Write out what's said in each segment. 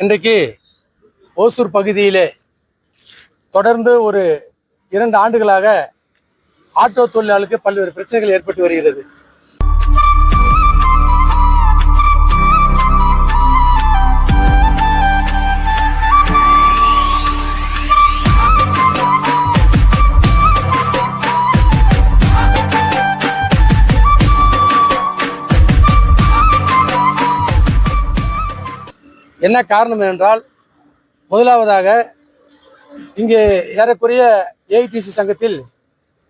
இன்றைக்கு ஓசூர் பகுதியிலே தொடர்ந்து ஒரு இரண்டு ஆண்டுகளாக ஆட்டோ தொழிலாளருக்கு பல்வேறு பிரச்சனைகள் ஏற்பட்டு வருகிறது. என்ன காரணம் என்றால் முதலாவதாக இங்கே ஏறக்குறைய ஏஐடிசி சங்கத்தில்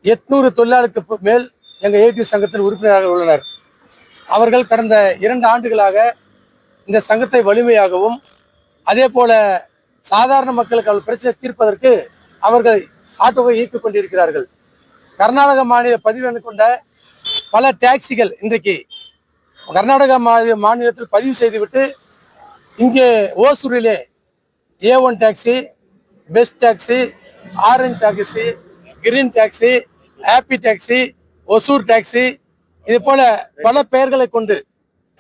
எட்நூறு தொழிலாளருக்கு மேல் எங்கள் ஏஐடிசி சங்கத்தில் உறுப்பினர்கள் உள்ளனர். அவர்கள் கடந்த இரண்டு ஆண்டுகளாக இந்த சங்கத்தை வலிமையாகவும் அதே போல சாதாரண மக்களுக்கு அவள் பிரச்சனை தீர்ப்பதற்கு அவர்கள் ஆட்டோவை இயக்கிக் கொண்டிருக்கிறார்கள். கர்நாடக மாநில பதிவு கொண்ட பல டாக்ஸிகள் இன்றைக்கு கர்நாடக மாநில மாநிலத்தில் பதிவு செய்துவிட்டு இங்கே ஓசூரிலே A one taxi best taxi orange taxi green taxi happy taxi Hosur taxi இது போல பல பெயர்களை கொண்டு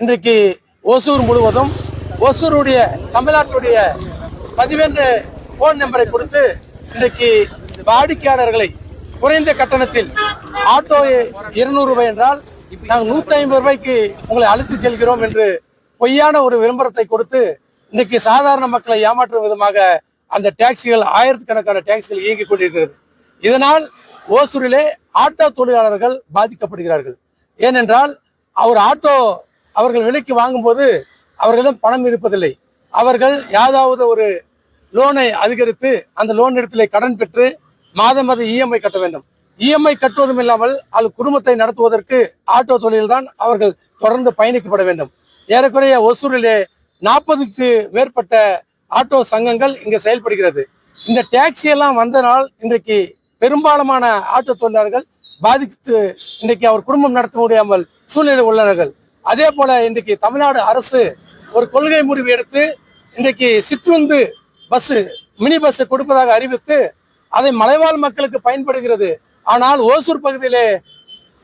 இன்றைக்கு ஒசூர் முழுவதும் ஒசூருடைய தமிழ்நாட்டுடைய பதிவென்று போன் நம்பரை கொடுத்து இன்றைக்கு வாடிக்கையாளர்களை குறைந்த கட்டணத்தில் ஆட்டோ இருநூறு ரூபாய் என்றால் நாங்கள் நூற்றி ஐம்பது ரூபாய்க்கு உங்களை அழைத்து செல்கிறோம் என்று பொய்யான ஒரு விளம்பரத்தை கொடுத்து இன்னைக்கு சாதாரண மக்களை ஏமாற்றும் விதமாக அந்த டாக்ஸிகள் ஆயிரத்துக்கணக்கான டாக்ஸிகள் இயங்கிக் கொண்டிருக்கிறது. இதனால் ஓசூரிலே ஆட்டோ தொழிலாளர்கள் பாதிக்கப்படுகிறார்கள். ஏனென்றால் அவர் ஆட்டோ அவர்கள் விலைக்கு வாங்கும்போது அவர்களிடம் பணம் இருப்பதில்லை. அவர்கள் யாதாவது ஒரு லோனை அதிகரித்து அந்த லோன் இடத்திலே கடன் பெற்று மாதம் மாதம் இஎம்ஐ கட்ட வேண்டும். இஎம்ஐ கட்டுவதும் இல்லாமல் அது குடும்பத்தை நடத்துவதற்கு ஆட்டோ தொழில்தான் அவர்கள் தொடர்ந்து பயணிக்கப்பட வேண்டும். ஏறக்குறைய ஒசூரிலே நாற்பதுக்கு மேற்பட்ட ஆட்டோ சங்கங்கள் இங்கே செயல்படுகிறது. இந்த டாக்ஸி எல்லாம் வந்தனால் இன்றைக்கு பெரும்பாலான ஆட்டோ தொழிலாளர்கள் பாதித்து இன்றைக்கு அவர் குடும்பம் நடத்த முடியாமல் சூழ்நிலை உள்ளனர்கள் அதே போல இன்றைக்கு தமிழ்நாடு அரசு ஒரு கொள்கை முடிவு எடுத்து இன்றைக்கு சிற்றுந்து பஸ் மினி பஸ் கொடுப்பதாக அறிவித்து அதை மலைவாழ் மக்களுக்கு பயன்படுகிறது. ஆனால் ஓசூர் பகுதியிலே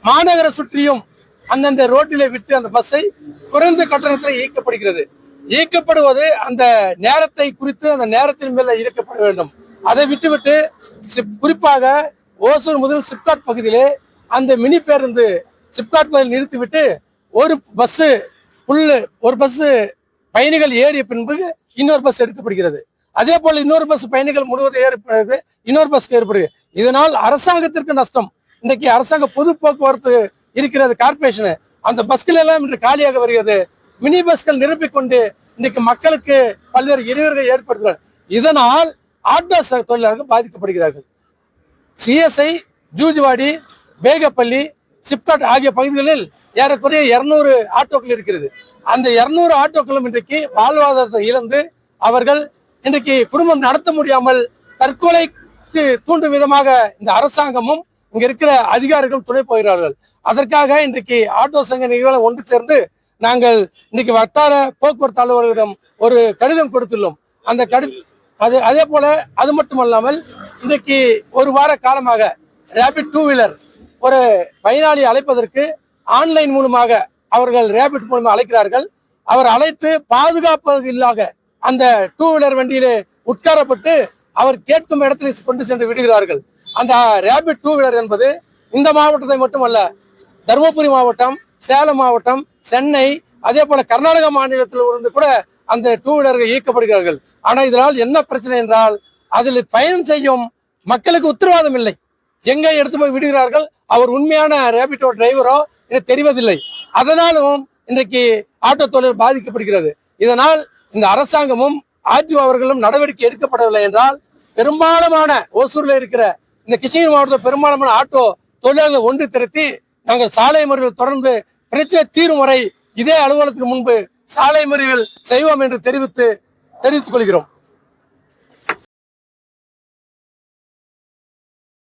மாநகர சுற்றியும் அந்தந்த ரோட்டிலே விட்டு அந்த பஸ்ஸை குறைந்த கட்டணத்தில் இயக்கப்படுகிறது. இயக்கப்படுவது அந்த நேரத்தை குறித்து அந்த நேரத்தின் மேல இயக்கப்பட வேண்டும். அதை விட்டுவிட்டு சிப்- குறிப்பாக ஓசூர் முதல் சிப்காட் பகுதியிலே அந்த மினி பேருந்து சிப்காட் பகுதியில் நிறுத்திவிட்டு ஒரு பஸ் உள்ள ஒரு பஸ் பயணிகள் ஏறிய பின்பு இன்னொரு பஸ் எடுக்கப்படுகிறது. அதே போல இன்னொரு பஸ் பயணிகள் முழுவதும் ஏறி இன்னொரு பஸ் ஏற்படுகிறது இதனால் அரசாங்கத்திற்கு நஷ்டம். இன்றைக்கு அரசாங்க பொது போக்குவரத்து இருக்கிறது கார்பரேஷனு அந்த பஸ்கள் எல்லாம் இன்று காலியாக வருகிறது. மினி பஸ்கள் நிரப்பிக்கொண்டு இன்னைக்கு மக்களுக்கு பல்வேறு இடையூறுகளை ஏற்படுத்துகிறார் இதனால் ஆட்டோ தொழிலாளர்கள் பாதிக்கப்படுகிறார்கள். சிஎஸ்ஐ ஜூஜுவாடி பேகப்பள்ளி சிப்காட் ஆகிய பகுதிகளில் ஏறக்குறைய இருநூறு ஆட்டோக்கள் இருக்கிறது. அந்த இருநூறு ஆட்டோக்களும் இன்றைக்கு வாழ்வாதாரத்தை இழந்து அவர்கள் இன்றைக்கு குடும்பம் நடத்த முடியாமல் தற்கொலைக்கு தூண்டும் விதமாக இந்த அரசாங்கமும் இங்க இருக்கிற அதிகாரிகள் துணை போகிறார்கள். அதற்காக இன்றைக்கு ஆட்டோ சங்க நிறுவனம் ஒன்று சேர்ந்து நாங்கள் இன்னைக்கு வட்டார போக்குவரத்து அலுவலரிடம் ஒரு கடிதம் கொடுத்துள்ளோம். அந்த கடி அது அதே போல அது மட்டுமல்லாமல் இன்றைக்கு ஒரு வார காலமாக ரேபிட் டூ வீலர் ஒரு பயனாளி அழைப்பதற்கு ஆன்லைன் மூலமாக அவர்கள் ரேபிட் மூலமாக அழைக்கிறார்கள். அவர் அழைத்து பாதுகாப்பு இல்லாத அந்த டூ வீலர் வண்டியிலே உட்காரப்பட்டு அவர் கேட்கும் இடத்திலே கொண்டு சென்று விடுகிறார்கள். அந்த ரேபிட் டூ வீலர் என்பது இந்த மாவட்டத்தை மட்டுமல்ல தருமபுரி மாவட்டம் சேலம் மாவட்டம் சென்னை அதே போல கர்நாடக மாநிலத்தில் இருந்து கூட அந்த டூ வீலர்கள் இயக்கப்படுகிறார்கள். ஆனால் இதனால் என்ன பிரச்சனை என்றால் அதில் பயணம் செய்யும் மக்களுக்கு உத்தரவாதம் இல்லை. எங்கே எடுத்து போய் விடுகிறார்கள் அவர் உண்மையான ரேபிட்டோ டிரைவரோ எனக்கு தெரிவதில்லை. அதனாலும் இன்றைக்கு ஆட்டோ தொழில் பாதிக்கப்படுகிறது. இதனால் இந்த அரசாங்கமும் ஆர்டிஓ அவர்களும் நடவடிக்கை எடுக்கப்படவில்லை என்றால் பெரும்பாலான ஓசூரில் இருக்கிற இந்த கிருஷ்ணகிரி மாவட்டத்தில் பெரும்பாலான ஆட்டோ தொழிலாளர்களை ஒன்று திரட்டி நாங்கள் சாலை மறியல் தொடர்ந்து பிரச்சனை தீரும் வரை இதே அலுவலகத்துக்கு முன்பு சாலை மறியல் செய்வோம் என்று தெரிவித்து தெரிவித்துக் கொள்கிறோம்.